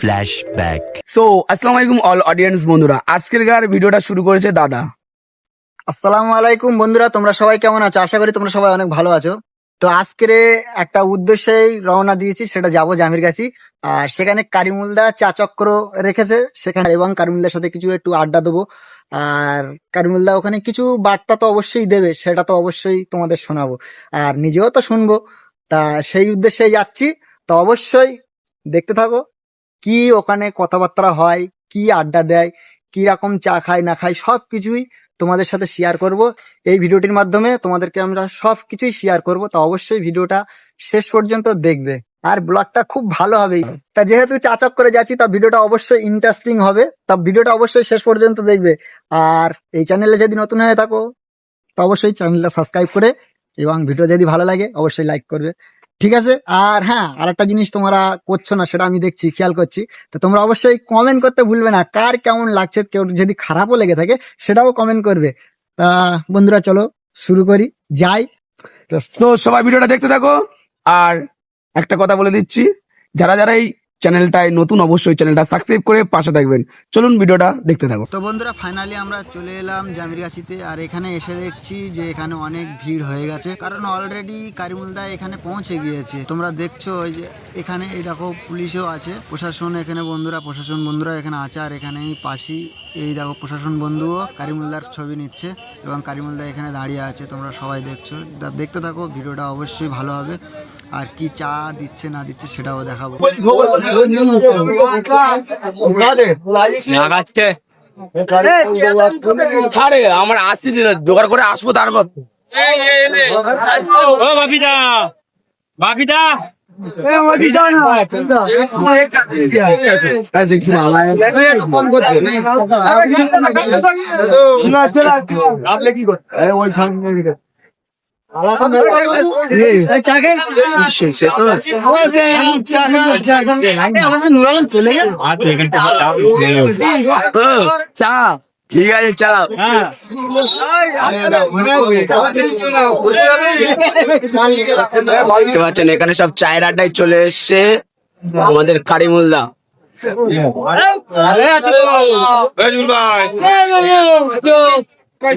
Flashback. So আসসালামু আলাইকুম all audience বন্ধুরা। আজকের গার ভিডিওটা শুরু করেছে দাদা। আসসালামু আলাইকুম বন্ধুরা তোমরা সবাই কেমন আছো? আশা করি তোমরা সবাই অনেক ভালো আছো। তো আজকের একটা উদ্দেশ্যেই রওনা দিয়েছি সেটা যাব জামির কাছি। আর সেখানে কারিমুলদা চা চক্র রেখেছে সেখানে এবং কারিমুলদার সাথে কিছু একটু আড্ডা দেবো। আর কারিমুলদা ওখানে কিছু বার্তা তো অবশ্যই দেবে সেটা তো অবশ্যই তোমাদের শোনাবো। আর নিজেও তো শুনব। তা সেই উদ্দেশ্যে যাচ্ছি। তো অবশ্যই দেখতে থাকো। কি ওখানে কথাবার্তা হয়, কি আড্ডা দেয়, কি রকম চা খায়, না খায়, সব কিছুই তোমাদের সাথে শেয়ার করব। এই ভিডিওটির মাধ্যমে তোমাদেরকে আমরা সব কিছুই শেয়ার করব। তো অবশ্যই ভিডিওটা শেষ পর্যন্ত দেখবে। আর ব্লগটা খুব ভালো হবে। তা যেহেতু চাচক করে যাচ্ছি, তা ভিডিওটা অবশ্যই ইন্টারেস্টিং হবে। তা ভিডিওটা অবশ্যই শেষ পর্যন্ত দেখবে। আর এই চ্যানেলে যদি নতুন হয়ে থাকো, তো অবশ্যই চ্যানেলটা সাবস্ক্রাইব করে এবং ভিডিও যদি ভালো লাগে, অবশ্যই লাইক করবে। ঠিক আছে? আর হ্যাঁ আর একটা জিনিস তোমরা করছ না, সেটা আমি দেখছি, খেয়াল করছি। তো তোমরা অবশ্যই কমেন্ট করতে ভুলবে না, কার কেমন লাগছে, কেউ যদি খারাপও লেগে থাকে, সেটাও কমেন্ট করবে। তা বন্ধুরা, চলো শুরু করি, যাই। তো সবাই ভিডিওটা দেখতে থাকো। আর একটা কথা বলে দিচ্ছি, যারা যারা এই চ্যানেলটায় নতুন অবশ্যই চ্যানেলটা সাবস্ক্রাইব করে পাশে থাকবেন। চলুন ভিডিওটা দেখতে থাকো তো বন্ধুরা ফাইনালি আমরা চলে এলাম জামিরগাছিতে আর এখানে এসে দেখছি যে এখানে অনেক ভিড় হয়ে গেছে। কারণ অলরেডি কারিমুলদা এখানে পৌঁছে গিয়েছে। তোমরা দেখছ ওই যে এখানে, এই দেখো পুলিশও আছে, প্রশাসন এখানে বন্ধুরা, প্রশাসন বন্ধুরা এখানে আছে, আর এখানে পাশেই এই দেখো প্রশাসন বন্ধুও কারিমুলদার ছবি নিচ্ছে, এবং কারিমুলদা এখানে দাঁড়িয়ে আছে, তোমরা সবাই দেখছ। দেখতে থাকো, ভিডিওটা অবশ্যই ভালো হবে। আর কি চা দিচ্ছে না দিচ্ছে সেটাও দেখাবো। আমার আসতে দিন জোগাড় করে আসব তারপর। ও বাপিদা বাপিদা। চা ঠিক আছে চা দেখতে পাচ্ছেন এখানে সব চায়ের আড্ডায় চলে এসছে আমাদের কারিমুল্লা কই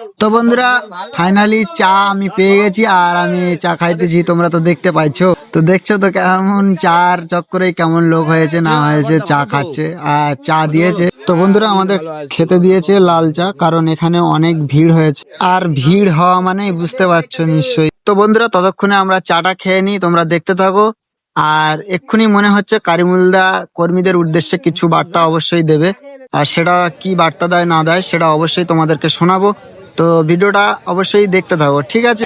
তো বন্ধুরা ফাইনালি চা আমি পেয়ে গেছি আর আমি চা খাইতেছি, তোমরা তো দেখতে পাইছো। তো দেখছ তো কেমন চার চক্করে কেমন লোক হয়েছে, না হয়েছে, চা খাচ্ছে আর চা দিয়েছে। তো বন্ধুরা, আমাদের খেতে দিয়েছে লাল চা, কারণ এখানে অনেক ভিড় হয়েছে। আর ভিড় হওয়া মানে বুঝতে পারছ নিশ্চয়ই। তো বন্ধুরা, ততক্ষণে আমরা চাটা খেয়ে নিই, তোমরা দেখতে থাকো। আর এক্ষুনি মনে হচ্ছে কারিমুলদা কর্মীদের উদ্দেশ্যে কিছু বার্তা অবশ্যই দেবে। আর সেটা কি বার্তা দেয়, না দেয়, সেটা অবশ্যই তোমাদেরকে শোনাবো। তো ভিডিওটা অবশ্যই দেখতে থাকো ঠিক আছে?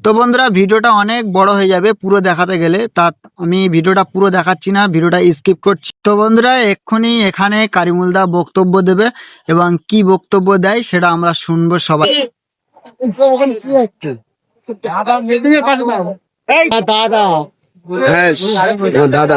তো বন্ধুরা ভিডিওটা অনেক বড় হয়ে যাবে পুরো দেখাতে গেলে তা আমি ভিডিওটা পুরো দেখাচ্ছি না ভিডিওটা স্কিপ করছি তো বন্ধুরা এক্ষুনি এখানে কারিমুলদা বক্তব্য দেবে এবং কি বক্তব্য দেয় সেটা আমরা শুনব সবাই হ্যাঁ দাদা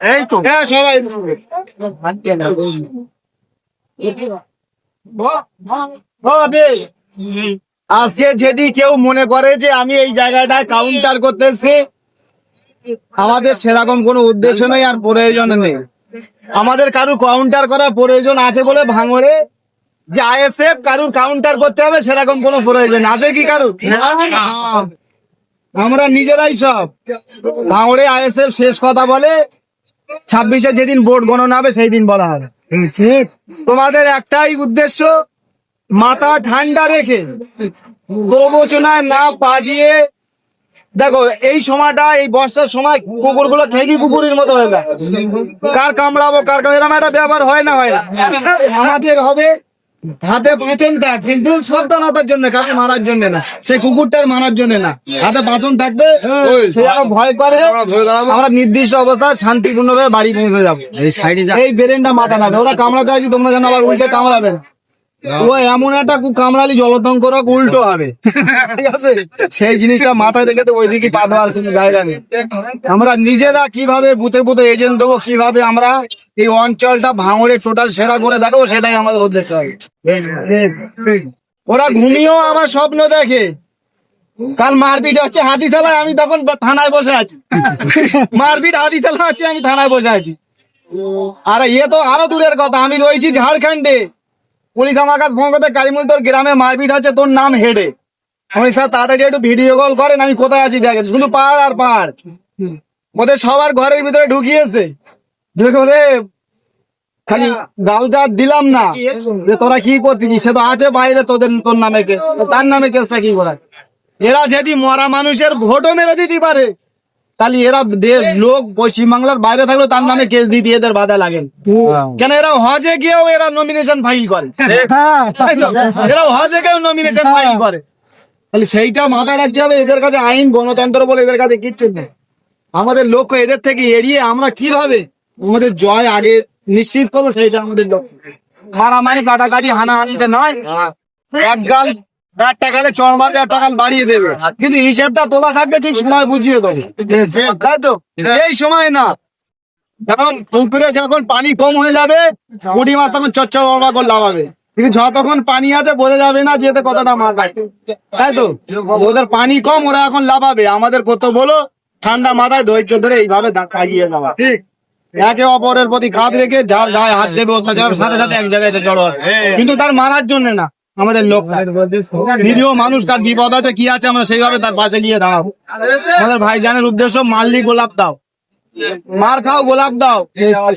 এই তো। হ্যাঁ সবাই। আজকে যদি কেউ মনে করে যে আমি এই জায়গাটায় কাউন্টার করতেছি আমাদের সেরকম কোনো উদ্দেশ্য নেই আর প্রয়োজন নেই। আমাদের কারু কাউন্টার করার প্রয়োজন আছে বলে ভাঙরে যে আইএসএফ কারুর কাউন্টার করতে হবে সেরকম কোনো প্রয়োজন আছে কি কারু আমরা নিজেরাই সব। ভাঙড়ে আইএসএফ শেষ কথা বলে ছাব্বিশে যেদিন ভোট গণনা হবে সেই দিন বলা হবে। তোমাদের একটাই উদ্দেশ্য মাথা ঠান্ডা রেখে প্রবচনায় না পাজিয়ে দেখো এই সময়টা এই বর্ষার সময় কুকুরগুলো ঠেকি কুকুরের মতো হয়ে যায়। কার কামড়াবো কার কামড়াবো, এরকম একটা ব্যাপার হয় না হয় না। আমাদের হবে হাতে বাঁচন থাক কিন্তু সাবধানতার জন্য কাউকে মারার জন্য না। সে কুকুরটার মারার জন্য না। হাতে বাঁচন থাকবে সে যেন ভয় করে আমরা নির্দিষ্ট অবস্থা শান্তিপূর্ণ ভাবে বাড়ি পৌঁছে যাব। এই ব্রেনটা মাথা না ওরা কামড়াতে আসি তোমরা যেন আবার উল্টে কামড়াবে না। ও এমন একটা কু- কামড়ালি জলতঙ্ক রোগ উল্টো হবে। সেই জিনিসটা মাথায় রেখে তো ওইদিকে আমরা নিজেরা কীভাবে বুথে বুথে এজেন্ট দেবো, কীভাবে আমরা এই অঞ্চলটা ভাঙড়ে টোটাল সেরা করে দেখাবো, সেটাই আমাদের উদ্দেশ্য হবে ওরা ঘুমিয়েও আমার স্বপ্ন দেখে। কাল মারপিট হচ্ছে হাতিশালায়, আমি তখন থানায় বসে আছি। মারপিট হাতিশালা আছে আমি থানায় বসে আছি। আর ইয়ে তো আরও দূরের কথা, আমি রয়েছি ঝাড়খণ্ডে। পুলিশ আমার কাছে ফোন করতে কারিমুল তোর গ্রামে মারপিট হচ্ছে তোর নাম হেডে। আমি স্যার তাড়াতাড়ি একটু ভিডিও কল করেন আমি কোথায় আছি দেখেন শুধু পাহাড় আর পাহাড়। ওদের সবার ঘরের ভিতরে ঢুকিয়েছে। ঢুকে ওদের খালি গালটা দিলাম না যে তোরা কি করছিস সে তো আছে বাইরে তোদের তোর নামে কেস তার নামে কেসটা কি করা এরা যদি মরা মানুষের ভোটও মেরে দিতে পারে তাহলে এরা দেশ লোক পশ্চিমবাংলার বাইরে থাকলে তার নামে কেস দিতে এদের বাধা লাগেন কেন এরা হজে গিয়েও এরা নমিনেশন ফাইল করে। এরা হজে গিয়েও নমিনেশন ফাইল করে। তাহলে সেইটা মাথায় রাখতে হবে এদের কাছে আইন গণতন্ত্র বলে এদের কাছে কিচ্ছু নেই। আমাদের লক্ষ্য এদের থেকে এড়িয়ে আমরা কীভাবে আমাদের জয় আগে নিশ্চিত করব সেইটা আমাদের লক্ষ্য। মারামারি কাটাকাটি হানাহানিতে নয়। এক গাল এক টাকালে চড় মারবে এক বাড়িয়ে দেবে। কিন্তু হিসেবটা তোলা থাকবে ঠিক সময় বুঝিয়ে দেবো। তাই তো। এই সময় না। যখন পুকুরে যখন পানি কম হয়ে যাবে পুঁটি মাছ তখন চচ্চর বাবা করে লাভাবে কিন্তু যতক্ষণ পানি আছে বোঝা যাবে না যেতে কতটা মাছ তাই তো? ওদের পানি কম ওরা এখন লাভাবে আমাদের কত বলো ঠান্ডা মাথায় ধৈর্য ধরে এইভাবে দা- যাওয়া। ঠিক। একে অপরের প্রতি কাঁধ রেখে যার গায়ে হাত দেবে অত্যাচার সাথে সাথে এক জায়গায় জড়ো কিন্তু তার মারার জন্য না। আমাদের লোক নিরীহ মানুষ, তার বিপদ আছে, কি আছে আমরা সেইভাবে তার পাশে গিয়ে দাঁড়াবো। আমাদের ভাইজানের উদ্দেশ্য মাল্লি গোলাপ দাও। মার খাও, গোলাপ দাও।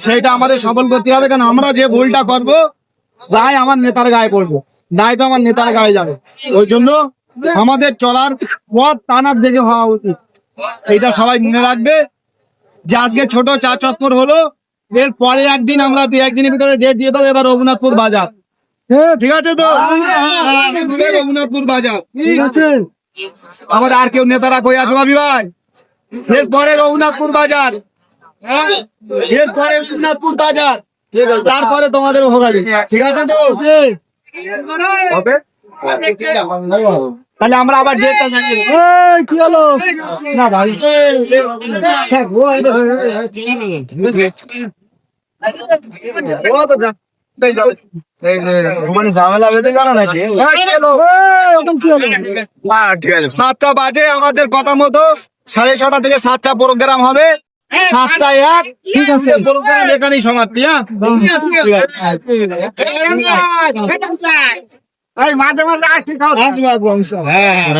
সেটা আমাদের সফল করতে হবে কেন আমরা যে ভুলটা করব, দায় আমার নেতার গায়ে পড়ব। দায় তো আমার নেতার গায়ে যাবে। ওই জন্য আমাদের চলার পথ টানার দিকে হওয়া উচিত। এইটা সবাই মনে রাখবে। যে আজকে ছোট চা চত্বর হলো, এর পরে একদিন আমরা দুই একদিনের ভিতরে ডেট দিয়ে দেবো, এবার রঘুনাথপুর বাজার। ঠিক আছে তো। আমাদের রঘুনাথপুর বাজার। ঠিক আছে। আমাদের আর কেউ নেতারা কই আছো ভাবি ভাই? এরপরে রঘুনাথপুর বাজার। এরপরে রঘুনাথপুর বাজার। তারপরে তোমাদের ভোগালি ঠিক আছে তো? তাহলে আমরা আবার ডেটটা। এই, কি হলো? না ভাই ও তো যা- সাতটা বাজে আমাদের কথা মতো। সাড়ে ছটা থেকে সাতটা প্রোগ্রাম হবে। সাতটা এক। ঠিক আছে। প্রোগ্রাম এখানেই সমাপ্তি হ্যাঁ? এই মাঝে মাঝে আসি খাও। হ্যাঁ